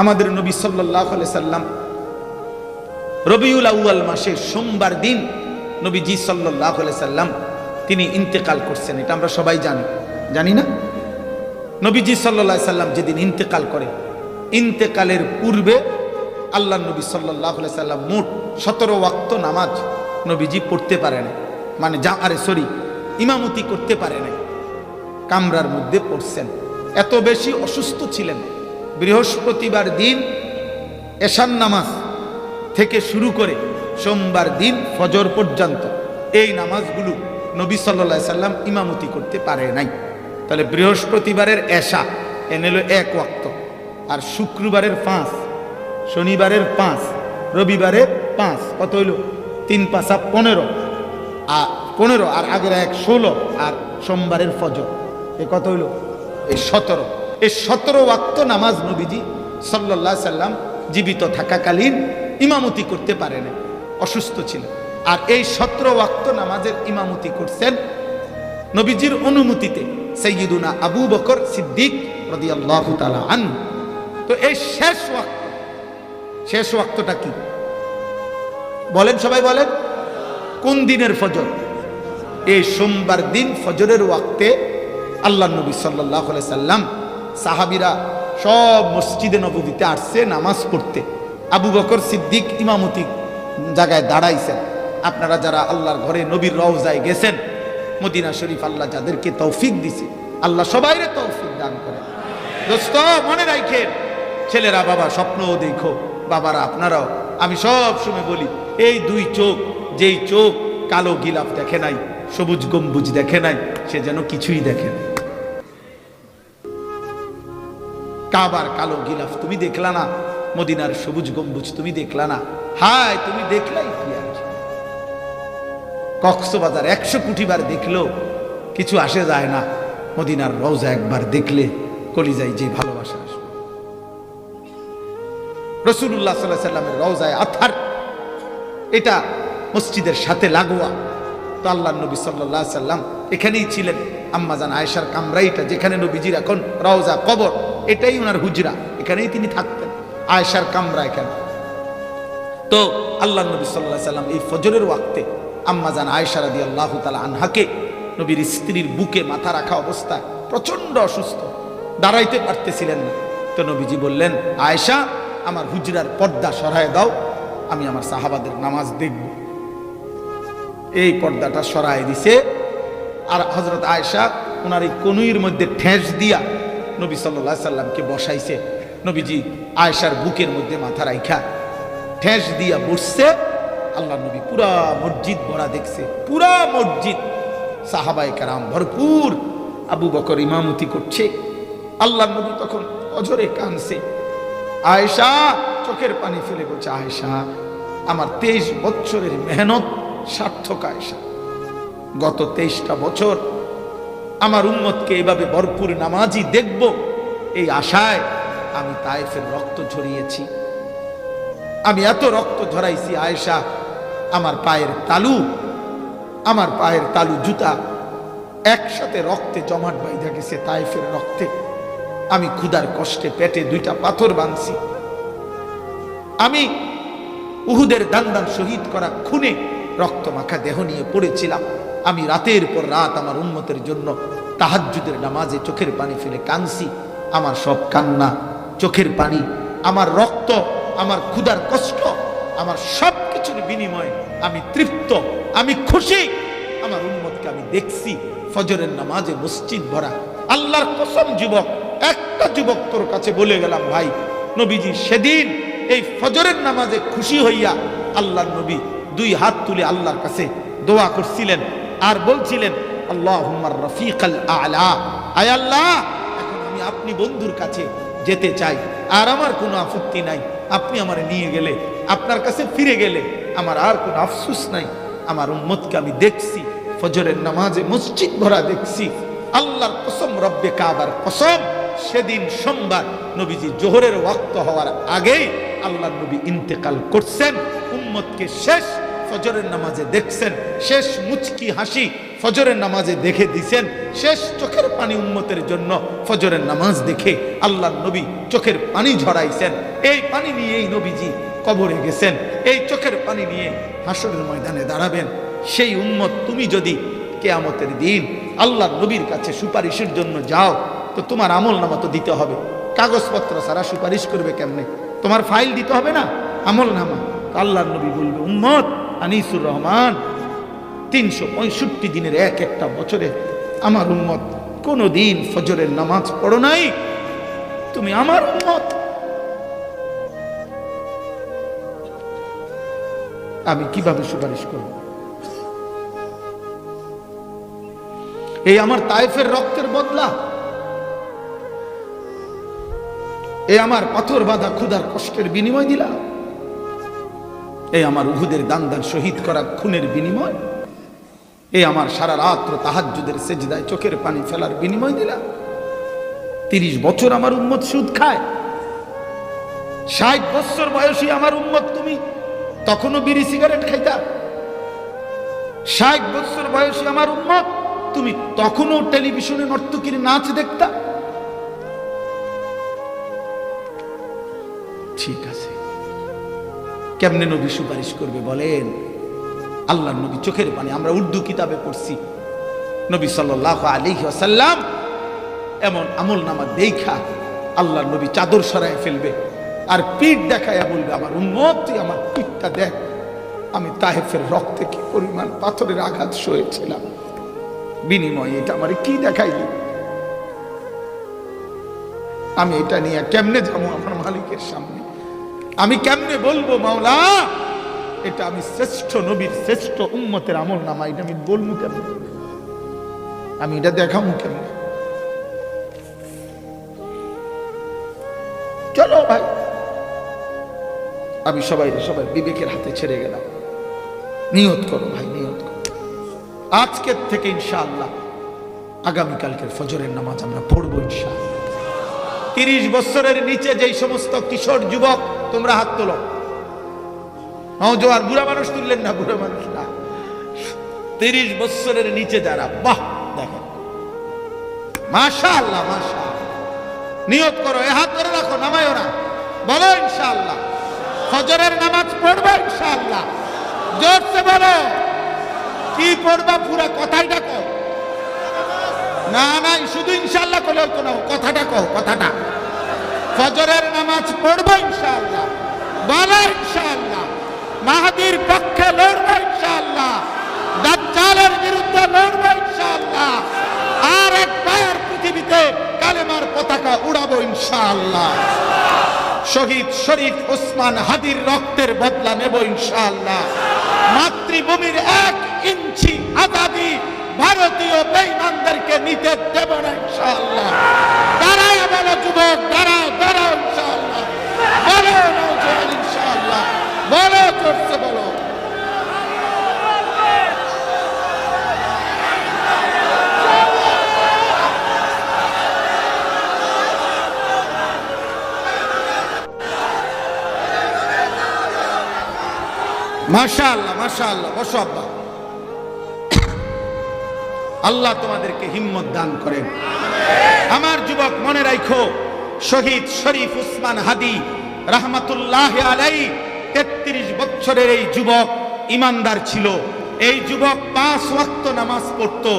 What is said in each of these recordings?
আমাদের নবী সাল্লাহ সাল্লাম রবিউল আউয়াল মাসে সোমবার দিন নবীজি সাল্লাহ সাল্লাম তিনি ইন্তেকাল করছেন। এটা আমরা সবাই জানি। জানি না? নবীজি সাল্লাহ সাল্লাম যেদিন ইন্তেকাল করে, ইন্তেকালের পূর্বে আল্লাহ নবী সাল্লাহ সাল্লাম মোট সতেরো ওয়াক্ত নামাজ নবীজি পড়তে পারে না মানে যা, আরে সরি, ইমামতি করতে পারে না কামরার মধ্যে পড়ছেন। এত বেশি অসুস্থ ছিলেন। বৃহস্পতিবার দিন এশান নামাজ থেকে শুরু করে সোমবার দিন ফজর পর্যন্ত এই নামাজগুলো নবী সাল্লা সাল্লাম ইমামতি করতে পারে নাই। তাহলে বৃহস্পতিবারের এশা এনেলো এক ওয়াক্ত। আর শুক্রবারের পাঁচ, শনিবারের পাঁচ, রবিবারের পাঁচ, কত হইল? তিন, পাঁচা পনেরো। আর পনেরো, আর আগের এক, ষোলো, আর সোমবারের ফজর। এ কত হইল? এই সতেরো। এই সতেরো ওয়াক্ত নামাজ নবীজি সাল্লাহ সাল্লাম জীবিত থাকাকালীন ইমামতি করতে পারে না অসুস্থ ছিলেন। আর এই সতেরো ওয়াক্ত নামাজের ইমামতি করছেন নবীজির অনুমতিতে সৈয়দুনা আবু বকর সিদ্দিক আন তো এই শেষ ওয়াক্ত, শেষ ওয়াক্তটা কি? বলেন সবাই বলেন। কোন দিনের ফজর? এই সোমবার দিন ফজরের ওয়াক্তে আল্লাহ নবী সাল্লাহ সাল্লাম সাহাবিরা সব মসজিদে নবীতে আসছে নামাজ পড়তে। আবু বকর সিদ্দিক ইমামতি জায়গায় দাঁড়াইছেন। আপনারা যারা আল্লাহর ঘরে নবীর রওজায় গেছেন, মদিনা শরীফ আল্লাহ যাদেরকে তৌফিক দিছে, আল্লাহ সবাইরে তৌফিক দান করেন দোস্ত, মনে রাখেন ছেলেরা বাবা স্বপ্নও দেখো, বাবারা আপনারাও। আমি সব সময় বলি, এই দুই চোখ, যেই চোখ কালো গিলাফ দেখে নাই, সবুজ গম্বুজ দেখে নাই, সে যেন কিছুই দেখে নাই। কাবার কালো গিলাফ, তুমি দেখলা না? মদিনার সবুজ গম্বুজ, তুমি দেখলা না? হায়, তুমি দেখলাই কক্সবাজার একশো কোটি বার দেখলেও কিছু আসে যায় না। মদিনার রওজা একবার দেখলে কলিজাই যে ভালোবাসা আসবে। রসুল্লাহ সাল্লাহ সাল্লামের রওজায় আথার, এটা মসজিদের সাথে লাগোয়া। তো আল্লাহ নবী সাল্লাহ সাল্লাম এখানেই ছিলেন। আম্মাজান আয়েশার কামরাইটা যেখানে নবীজির এখন রওজা, কবর, এটাই ওনার হুজরা। এখানেই তিনি থাকতেন। আয়েশার কামরা এখানে তো আল্লাহ নবী সাল্লাহ সাল্লাম এই ফজরের ওয়াক্তে আম্মাজান আয়েশা রাদি আল্লাহ তালা আনহাকে নবীর স্ত্রীর বুকে মাথা রাখা অবস্থায় প্রচণ্ড অসুস্থ, দাঁড়াইতে পারতেছিলেন না। তো নবীজি বললেন, আয়েশা, আমার হুজরার পর্দা সরায় দাও, আমি আমার সাহাবাদের নামাজ দেখব। এই পর্দাটা সরায় দিছে আর হজরত আয়েশা ওনার এই কনুইয়ের মধ্যে ঠেস দিয়া নবী সাল্লাহ সাল্লামকে বসাইছে। নবীজি আয়েশার বুকের মধ্যে মাথা রাইখা ঠেস দিয়া বসছে। আল্লাহ নবী পুরা মসজিদ ভরা দেখছে, পুরা মসজিদ। সাহাবাই কারাম ভরপুর। আবু বকর ইমামতি করছে। আল্লাহ নবী তখন অজরে কানছে আয়েশা চোখের পানি ফেলে বলছে, আয়েশা, আমার তেইশ বছরের মেহনত সার্থক আয়েশা। গত তেইশটা বছর আমার উম্মতকে এভাবে ভরপুর নামাজি দেখব, এই আশায় আমি তায়েফের রক্ত ঝরিয়েছি। আমি এত রক্ত ঝরাইছি আয়েশা, আমার পায়ের তালু, আমার পায়ের তালু জুতা একসাথে রক্তে জমাট বাইধা গেছে তাইফের রক্তে। আমি ক্ষুধার কষ্টে পেটে দুইটা পাথর বাঁধছি। আমি উহুদের দান দান শহীদ করা খুনে রক্ত মাখা দেহ নিয়ে পড়েছিলাম। আমি রাতের পর রাত আমার উন্মতের জন্য তাহাজ্জুদের নামাজে চোখের পানি ফেলে কাঁদছি। আমার সব কান্না চোখের পানি, আমার রক্ত, আমার ক্ষুধার কষ্ট, আমার সব কিছুর বিনিময়ে আমি তৃপ্ত, আমি খুশি। আমার উন্মতকে আমি দেখছি ফজরের নামাজে মসজিদ ভরা। আল্লাহর কসম যুবক, একটা যুবক তোর কাছে বলে গেলাম, ভাই, নবীজি সেদিন এই ফজরের নামাজে খুশি হইয়া আল্লাহর নবী দুই হাত তুলে আল্লাহর কাছে দোয়া করছিলেন আর বলছিলেন আল্লাহ রফিক আলা। আল্লাহ, এখন আমি আপনি বন্ধুর কাছে যেতে চাই, আর আমার কোনো আপত্তি নাই। আপনি আমার নিয়ে গেলে, আপনার কাছে ফিরে গেলে আমার আর কোনো আফসুস নাই। আমার উম্মতকে আমি দেখছি, ফজরের নামাজে মসজিদ ভরা দেখছি। আল্লাহর কসম, রব্বে কাবার কসম, সেদিন সোমবার নবীজি জোহরের ওয়াক্ত হওয়ার আগেই আল্লাহ নবী ইন্তেকাল করছেন। উম্মতকে শেষ ফজরের নামাজে দেখছেন, শেষ মুচকি হাসি ফজরের নামাজে দেখে দিছেন, শেষ চোখের পানি উন্মতের জন্য ফজরের নামাজ দেখে আল্লাহ নবী চোখের পানি ঝরাইছেন। এই পানি নিয়েই নবীজি কবরে গেছেন, এই চোখের পানি নিয়ে হাসরের ময়দানে দাঁড়াবেন। সেই উম্মত তুমি যদি কেয়ামতের দিন আল্লাহ নবীর কাছে সুপারিশের জন্য যাও, তো তোমার আমল নামা তো দিতে হবে। কাগজপত্র সারা সুপারিশ করবে কেমনে? তোমার ফাইল দিতে হবে না? আমল নামা। আল্লাহ নবী বলবে, উম্মত আনিসুর রহমান, তিনশো পঁয়ষট্টি দিনের এক একটা বছরে আমার উন্মত কোনো দিন ফজরের নামাজ পড়ো নাই। তুমি আমার উম্মত। আমি কীভাবে সুপারিশ করব? এই আমার তাইফের রক্তের বদলা। এ আমার পাথর বাঁধা ক্ষুধার কষ্টের বিনিময় দিলা এই আমার উহুদের দান দান শহীদ করা খুনের বিনিময়। এই আমার সারা রাত্র তাহাজ্জুদের সেজদায় চোখের পানি ফেলার বিনিময় দিলা তিরিশ বছর আমার উম্মত সুদ খায়। ষাট বছর বয়সী আমার উম্মত তুমি তখনও বিড়ি সিগারেট খাইতা। ষাট বছর বয়সী আমার উম্মত তুমি তখনও টেলিভিশনে নর্তকীর নাচ দেখতা। ঠিক আছে। কেমনে নবী সুপারিশ করবে বলেন? আল্লাহ নবী চোখের পানি। আমরা উর্দু কিতাবে পড়ছি। নবী সাল্লাহ আলী আসাল্লাম এমন আমল নামা দেখা আল্লাহ নবী চাদর সরায় ফেলবে আর পিঠ দেখাইয়া বলবে, আমার উন্মত আমার পিঠটা দেখ। আমি তাহেফের রক্তে কি পরিমাণ পাথরের আঘাত সয়েছিলাম? বিনিময়ে এটা আমার কি দেখাইলি? আমি এটা নিয়ে কেমনে যাব আমার মালিকের সামনে? আমি কেমনে বলব, মাওলা? এটা আমি শ্রেষ্ঠ নবীর শ্রেষ্ঠ উম্মতের আমল নামা, এটা আমি বলব কেমনে? আমি এটা দেখাবো কেমনে? চলো ভাই। আমি সবাই সবাই বিবেকের হাতে ছেড়ে গেলাম। নিয়ত করো ভাই, নিয়ত করো। আজকের থেকে ইনশাআল্লাহ আগামীকালকের ফজরের নামাজ আমরা পড়ব ইনশাআল্লাহ। তিরিশ বছরের নিচে যেই সমস্ত কিশোর যুবক তোমরা হাত তোলো। নওজোয়ান বুড়া মানুষ তুললেন না, বুড়া মানুষ না। তিরিশ বছরের নিচে যারা, বাহ, দেখো। মাশা আল্লাহ মাশা নিয়ত করো, এ হাত ধরে রাখো, নামায়ও না। বলো ইনশাআল্লাহ। নামাজ পড়বে ইনশাআল্লাহ। জোরসে বলো। কি পড়বা পুরা কথাই ডাকো না না, শুধু ইনশাআল্লাহ করলে কথাটা কও, কথাটা। ফজরের নামাজ পড়ব ইনশাআল্লাহ, বলো ইনশাআল্লাহ, মাহাদির পক্ষে লড়বো ইনশাআল্লাহ, দাজ্জালের বিরুদ্ধে লড়বো ইনশাআল্লাহ, আর একবার পৃথিবীতে কালেমার পতাকা উড়াবো ইনশাআল্লাহ। শহীদ শরীফ ওসমান হাদির রক্তের বদলা নেব ইনশাআল্লাহ। মাতৃভূমির এক ইঞ্চি আজাদি ভারতীয় বেঈমানদেরকে নিতে দেব না ইনশাআল্লাহ। দাঁড়ায় বলো যুবক দাঁড়াও ইনশাআল্লাহ। মাশাআল্লাহ মাশাআল্লাহ, বসো, আব্বা। আল্লাহ তোমাদেরকে হিম্মত দান করেন। আমার যুবক, মনে রাখো শহীদ শরীফ উসমান হাদি রাহমাতুল্লাহ আলাই তেত্রিশ বছরের এই যুবক ইমানদার ছিল। এই যুবক পাঁচ ওয়াক্ত নামাজ পড়তো।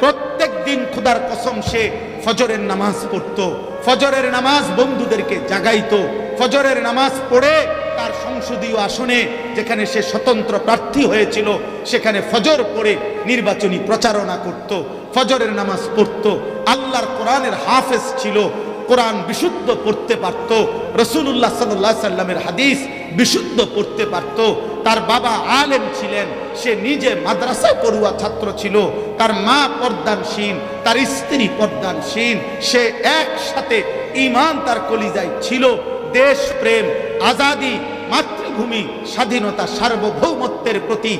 প্রত্যেক দিন খুদার কসম সে ফজরের নামাজ পড়তো। ফজরের নামাজ বন্ধুদেরকে জাগাইতো। ফজরের নামাজ পড়ে তার সংসদীয় আসনে যেখানে সে স্বতন্ত্র প্রার্থী হয়েছিল, সেখানে ফজর পড়ে নির্বাচনী প্রচারণা করত। ফজরের নামাজ পড়ত। আল্লাহর কোরআনের হাফেজ ছিল। কোরআন বিশুদ্ধ পড়তে পারত রসুল্লাহ সাল্লাহ সাল্লামের হাদিস বিশুদ্ধ পড়তে পারত, তার বাবা আলেম ছিলেন, সে নিজে মাদ্রাসায় পড়ুয়া ছাত্র ছিল, তার মা পর্দানসীন তার স্ত্রী পর্দানসীন সে একসাথে ইমান তার কলিজায় ছিল দেশ প্রেম আজাদি মাতৃভূমি স্বাধীনতা সার্বভৌমত্বের প্রতি,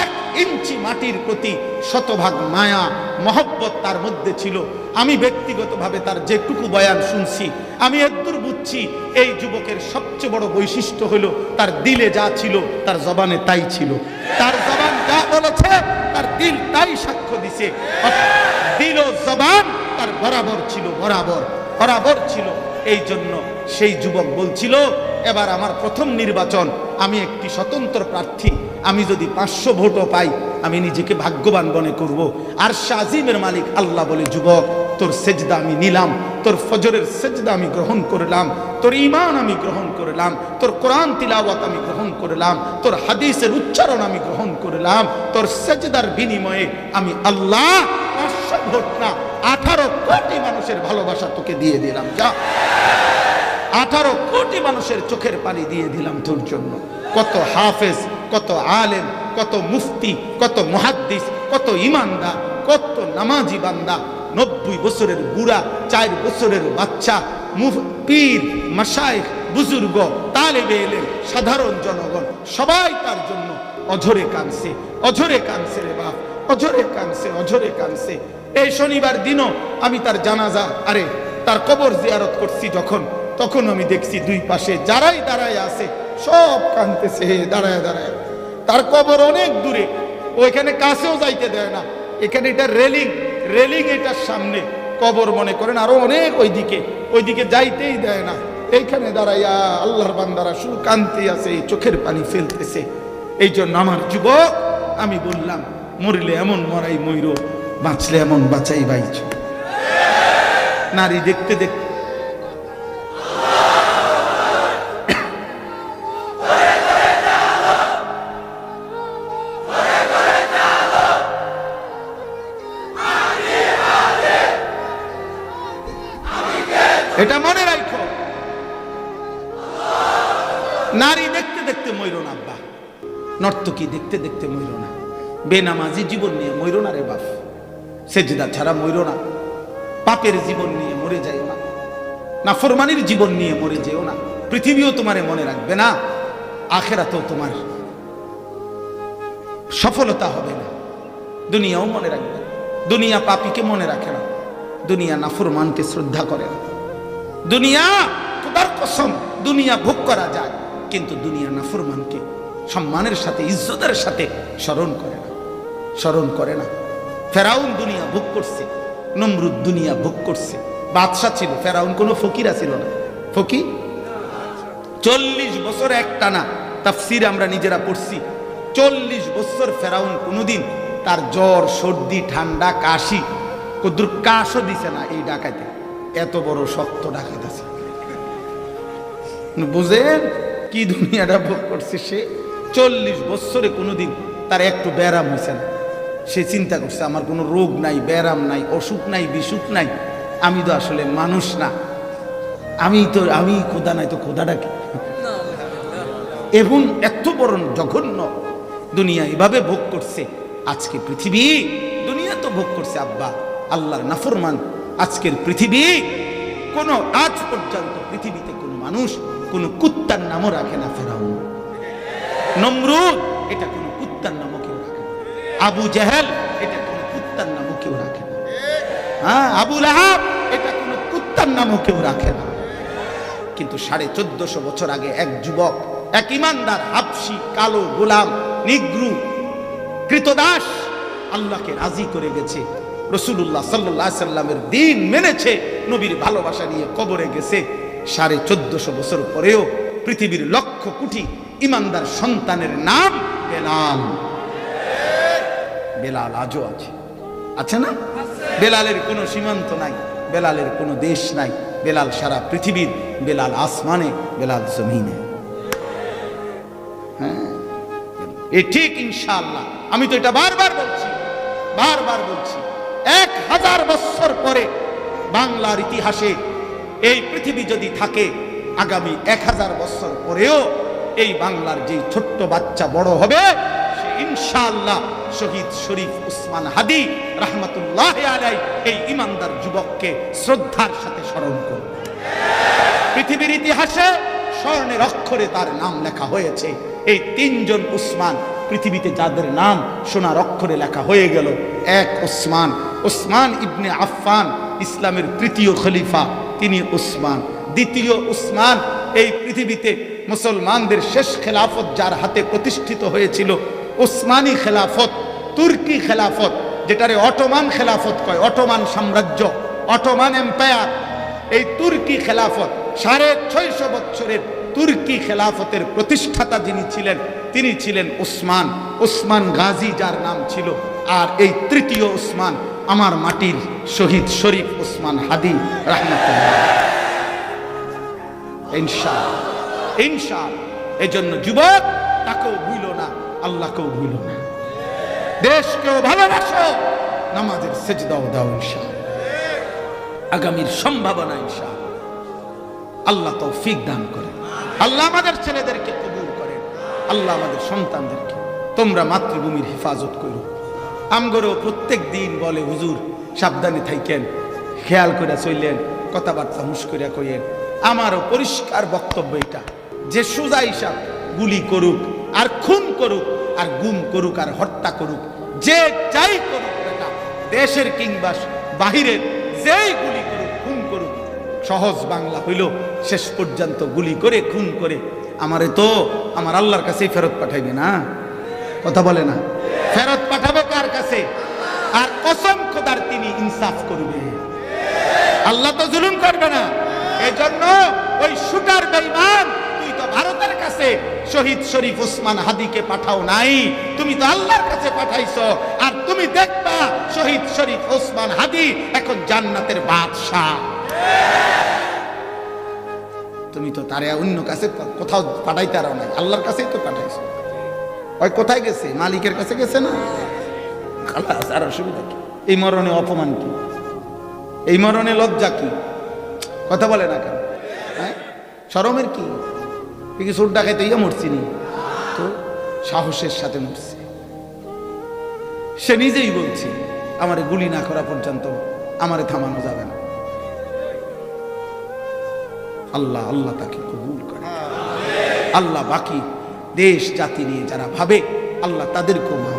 এক ইঞ্চি মাটির প্রতি শতভাগ মায়া, মহব্বত তার মধ্যে ছিল। আমি ব্যক্তিগতভাবে তার যেটুকু বয়ান শুনছি, আমি এদ্দুর বুঝছি এই যুবকের সবচেয়ে বড় বৈশিষ্ট্য হলো তার দিলে যা ছিল, তার জবানে তাই ছিল। তার জবান যা বলেছে, তার দিল তাই সাক্ষ্য দিছে। দিল জবান তার বরাবর ছিল বরাবর। বরাবর ছিল, এই জন্য সেই যুবক বলছিল এবার আমার প্রথম নির্বাচন, আমি একটি স্বতন্ত্র প্রার্থী, আমি যদি পাঁচশো ভোটও পাই, আমি নিজেকে ভাগ্যবান মনে করব। আর শাজিমের মালিক আল্লাহ বলে, যুবক, তোর সেজদা আমি নিলাম, তোর ফজরের সেজদা আমি গ্রহণ করলাম, তোর ইমান আমি গ্রহণ করলাম, তোর কোরআন তিলাওয়াত আমি গ্রহণ করলাম, তোর হাদিসের উচ্চারণ আমি গ্রহণ করলাম, তোর সেজদার বিনিময়ে আমি আল্লাহ পাঁচশো ভোট না, আঠারো কোটি মানুষের ভালোবাসা তোকে দিয়ে দিলাম। যা। আঠারো কোটি মানুষের চোখের পানি দিয়ে দিলাম তোর জন্য। কত হাফেজ, কত আলেম, কত মুফতি, কত মুহাদ্দিস, কত ইমানদার, কত নামাজি বান্দা, নব্বই বছরের বুড়া, চার বছরের বাচ্চা পীর মাসাইখ বুজুর্গ, তালেবে এলেন সাধারণ জনগণ, সবাই তার জন্য অঝরে কানছে অঝরে কাঁদছে রে বাপ, অঝরে কানছে অঝরে কানছে এই শনিবার দিনও আমি তার জানাজা, আরে, তার কবর জিয়ারত করছি যখন তখন আমি দেখছি দুই পাশে যারাই দাঁড়ায় আছে, সব কানতেছে দাঁড়ায় দাঁড়ায়। তার কবর অনেক দূরে, ওইখানে কাছেও যাইতে দেয় না। এখানে এটা রেলিং রেলিং এটার সামনে। কবর মনে করেন আরও অনেক ওইদিকে ওইদিকে যাইতেই দেয় না। এইখানে দাঁড়াইয়া আল্লাহর বান্দারা শুধু কানতে আছে, চোখের পানি ফেলতেছে। এই জন্য আমার যুবক, আমি বললাম, মরিলে এমন মরাই ময়ূর বাঁচলে এমন বাঁচাই বাইছ নারী দেখতে দেখতে নারী দেখতে দেখতে ময়ূর আব্বা। নর্তকী দেখতে দেখতে ময়ূর না। বেনামাজি জীবন নিয়ে ময়ূর না রে বাপ। সেজদা ছাড়া ময়ূর না। পাপের জীবন নিয়ে মরে যাইও না। না নাফরমানির জীবন নিয়ে মরে যেও না। পৃথিবীও তোমারে মনে রাখবে না। আখেরাতেও তোমার সফলতা হবে না। দুনিয়াও মনে রাখবে দুনিয়া পাপীকে মনে রাখে না। দুনিয়া নাফরমানকে শ্রদ্ধা করে না। দুনিয়া খোদার কসম। দুনিয়া ভোগ করা যায়। কিন্তু দুনিয়া নাফরমানকে সম্মানের সাথে, ইজ্জতের সাথে স্মরণ করে না। স্মরণ করে না। ফেরাউন দুনিয়া ভোগ করছে, নমরুদ দুনিয়া ভোগ করছে। বাদশা ছিল, ফেরাউন কোনো ফকিরা ছিল না। ফকির? চল্লিশ বছর একটানা তাফসির আমরা নিজেরা পড়ছি। চল্লিশ বছর ফেরাউন কোনোদিন তার জ্বর, সর্দি, ঠান্ডা, কাশি কদ্দুর কাশও দিছে না এই ডাকাইতে। এত বড় শক্ত ডাকাত আছে। বুঝেন? কি দুনিয়াটা ভোগ করছে সে? চল্লিশ বছরে কোনোদিন তার একটু ব্যারাম হয়েছে না। সে চিন্তা করছে, আমার কোনো রোগ নাই ব্যারাম নাই, অসুখ নাই, বিসুখ নাই। আমি তো আসলে মানুষ না। আমি তো, আমি খোদা নাই, তো খোদাটা কি? এবং এত বড় জঘন্য দুনিয়া এভাবে ভোগ করছে। আজকে পৃথিবী, দুনিয়া তো ভোগ করছে, আব্বা। আল্লাহর নাফরমান, আজকের পৃথিবী, কোন আজ পর্যন্ত পৃথিবীতে কোনো মানুষ কোনো কুত্তার নামও রাখে না ফেরাউন। নমরুদ, এটা কোনো কুত্তার নামও কেউ রাখে না। আবু জাহেল, এটা কোনো কুত্তার নামও কেউ রাখে না। হ্যাঁ আবুল আহাব এটা কোনো কুত্তার নামও কেউ রাখে না। কিন্তু সাড়ে চোদ্দশো বছর আগে এক যুবক, এক ইমানদার, হাফসি, কালো, গোলাম, নিগ্রু, কৃতদাস আল্লাহকে রাজি করে গেছে। রসুল্লাহ সাল্লাহ সাল্লামের দিন মেনেছে, নবীর ভালোবাসা নিয়ে কবরে গেছে। সাড়ে চোদ্দশো বছর পরেও পৃথিবীর লক্ষ কোটি ইমানদার সন্তানের নাম বেলাল। বেলাল আজও আছে। আছে না? বেলালের কোনো সীমান্ত নাই, বেলালের কোনো দেশ নাই। বেলাল সারা পৃথিবীর, বেলাল আসমানে, বেলাল জমিনে। হ্যাঁ? এ ঠিক ইনশাআল্লাহ। আমি তো এটা বারবার বলছি বারবার বলছি। এক হাজার বছর পরে বাংলার ইতিহাসে এই পৃথিবী যদি থাকে, আগামী এক হাজার বছর পরেও এই বাংলার যে ছোট্ট বাচ্চা বড় হবে, সে ইনশাআল্লাহ শহীদ শরীফ উসমান হাদি রহমতুল্লাহ আলাই এই ইমানদার যুবককে শ্রদ্ধার সাথে স্মরণ করবে। পৃথিবীর ইতিহাসে স্বর্ণের অক্ষরে তার নাম লেখা হয়েছে। এই তিনজন উসমান পৃথিবীতে যাদের নাম সোনার অক্ষরে লেখা হয়ে গেল, এক ওসমান ওসমান ইবনে আফফান, ইসলামের তৃতীয় খলিফা। তিনি উসমান। দ্বিতীয় উসমান, এই পৃথিবীতে মুসলমানদের শেষ খেলাফত যার হাতে প্রতিষ্ঠিত হয়েছিল ওসমানী খেলাফত, তুর্কি খেলাফত, যেটারে অটোমান খেলাফত কয়, অটোমান সাম্রাজ্য, অটোমান এম্পায়ার। এই তুর্কি খেলাফত সাড়ে ছয়শো বছরের তুর্কি খেলাফতের প্রতিষ্ঠাতা যিনি ছিলেন, তিনি ছিলেন উসমান। উসমান গাজী যার নাম ছিল। আর এই তৃতীয় উসমান আমার মাটির শহীদ শরীফ উসমান হাদি এজন্য যুবক, তাকেও ভুইল না, আল্লাহকেও ভুইল না। দেশকেও ভালোবাসো, নামাজের দাও ইনশা আগামীর সম্ভাবনা ইনশা আল্লাহ তৌফিক দান করে আল্লাহ আমাদের ছেলেদেরকে কবুল করেন। আল্লাহ আমাদের সন্তানদেরকে। তোমরা মাতৃভূমির হেফাজত করো। আমগরও প্রত্যেক দিন বলে, হুজুর, সাবধানে থাইকেন। খেয়াল করে চললেন কথাবার্তা হুশ করিয়া কইয়েন। আমারও পরিষ্কার বক্তব্য এটা, যে সোজা হিসাব গুলি করুক, আর খুন করুক, আর গুম করুক, আর হত্যা করুক, যে যাই করুক বেটা দেশের কিংবা বাহিরের যেই গুলি করুক, খুন করুক, সহজ বাংলা হইল, শেষ পর্যন্ত গুলি করে, খুন করে। আমারে তো আমার আল্লাহর কাছেই ফেরত পাঠাইবে না? কথা বলে না? ফেরত কাছে আর কসম খোদার তিনি ইনসাফ করবে। আল্লাহ তো জুলুম করবে না। এই জন্য ওই শুটার বেঈমান তুই তো ভারতের কাছে শহীদ শরীফ উসমান হাদিকে পাঠাও নাই, তুমি তো আল্লাহর কাছে পাঠাইছো, আর তুমি দেখবা শহীদ শরীফ হাদি এখন জান্নাতের বাদশাহ। তুমি তো তারে অন্য কাছে কোথাও পাঠাইতে আরও নাই, আল্লাহর কাছেই তো পাঠাইছো। ওই কোথায় গেছে? মালিকের কাছে গেছে না? খালাস আর অসুবিধা কি? এই মরণে অপমান কি? এই মরণে লজ্জা কি? কথা বলে না কেন? হ্যাঁ? সরমের কি? কি সুর ডাকাইতে ইয়ে মরছি নি। তো সাহসের সাথে মরছি। সে নিজেই বলছে আমারে গুলি না করা পর্যন্ত আমারে থামানো যাবে না। আল্লাহ আল্লাহ তাকে কবুল করে। আল্লাহ বাকি দেশ জাতি নিয়ে যারা ভাবে আল্লাহ তাদেরকেও মাফ